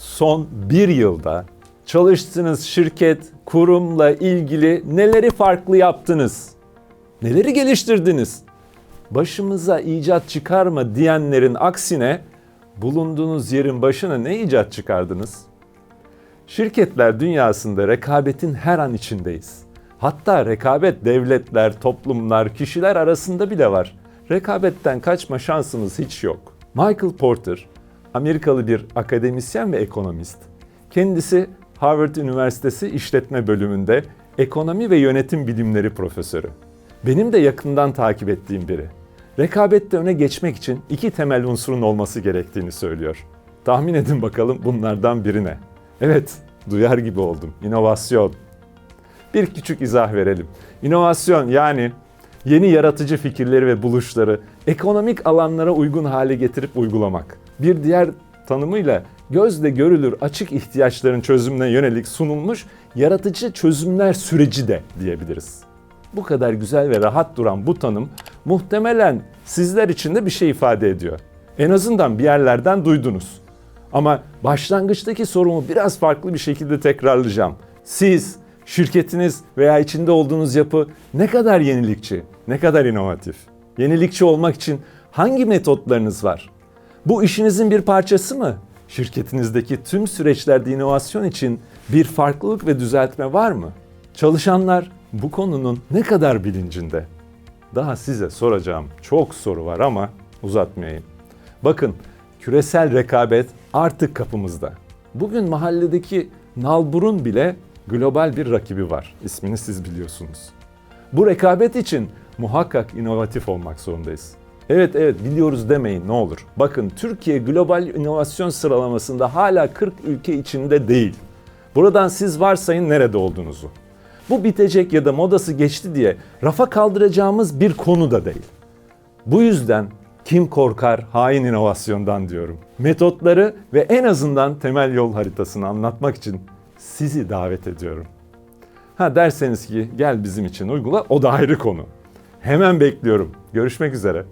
son bir yılda çalıştığınız şirket, kurumla ilgili neleri farklı yaptınız? Neleri geliştirdiniz? Başımıza icat çıkarma diyenlerin aksine bulunduğunuz yerin başına ne icat çıkardınız? Şirketler dünyasında rekabetin her an içindeyiz. Hatta rekabet devletler, toplumlar, kişiler arasında bile var. Rekabetten kaçma şansımız hiç yok. Michael Porter, Amerikalı bir akademisyen ve ekonomist. Kendisi Harvard Üniversitesi İşletme Bölümünde ekonomi ve yönetim bilimleri profesörü. Benim de yakından takip ettiğim biri. Rekabette öne geçmek için iki temel unsurun olması gerektiğini söylüyor. Tahmin edin bakalım bunlardan biri ne? Evet, duyar gibi oldum. İnovasyon. Bir küçük izah verelim. İnovasyon yani yeni yaratıcı fikirleri ve buluşları ekonomik alanlara uygun hale getirip uygulamak. Bir diğer tanımıyla gözle görülür açık ihtiyaçların çözümüne yönelik sunulmuş yaratıcı çözümler süreci de diyebiliriz. Bu kadar güzel ve rahat duran bu tanım muhtemelen sizler için de bir şey ifade ediyor. En azından bir yerlerden duydunuz. Ama başlangıçtaki sorumu biraz farklı bir şekilde tekrarlayacağım. Siz, şirketiniz veya içinde olduğunuz yapı ne kadar yenilikçi, ne kadar inovatif? Yenilikçi olmak için hangi metotlarınız var? Bu işinizin bir parçası mı? Şirketinizdeki tüm süreçlerde inovasyon için bir farklılık ve düzeltme var mı? Çalışanlar bu konunun ne kadar bilincinde? Daha size soracağım çok soru var ama uzatmayayım. Bakın küresel rekabet artık kapımızda. Bugün mahalledeki nalburun bile global bir rakibi var. İsmini siz biliyorsunuz. Bu rekabet için muhakkak inovatif olmak zorundayız. Evet evet biliyoruz demeyin ne olur. Bakın Türkiye global inovasyon sıralamasında hala 40 ülke içinde değil. Buradan siz varsayın nerede olduğunuzu. Bu bitecek ya da modası geçti diye rafa kaldıracağımız bir konu da değil. Bu yüzden kim korkar hain inovasyondan diyorum. Metotları ve en azından temel yol haritasını anlatmak için sizi davet ediyorum. Ha derseniz ki gel bizim için uygula o da ayrı konu. Hemen bekliyorum. Görüşmek üzere.